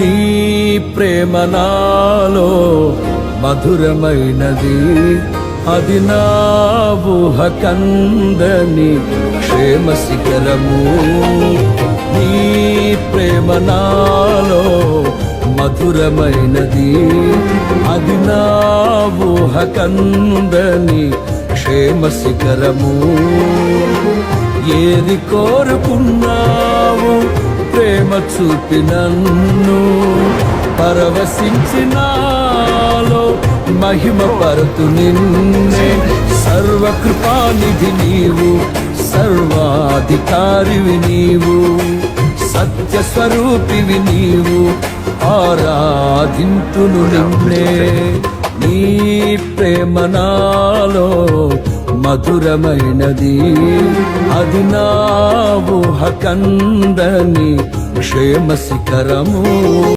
నీ ప్రేమ నాలో మధురమైనది. అది నా ఊహ కందని క్షేమ శిఖరము. నీ ప్రేమ నాలో మధురమైనది. అది నా ఊహ కందని క్షేమ శిఖరము. ఏది కోరుకున్నా ప్రేమ చూపినన్ను పరవశించినాలో మహిమ పరతు నిన్నే. సర్వకృపానిధి నీవు సర్వాధికారివి నీవు సత్య స్వరూపివి నీవు ఆరాధింతును నిన్నే. నీ ప్రేమ నాలో మధురమైనది. అది నా ఊహకందని క్షేమ శిఖరము.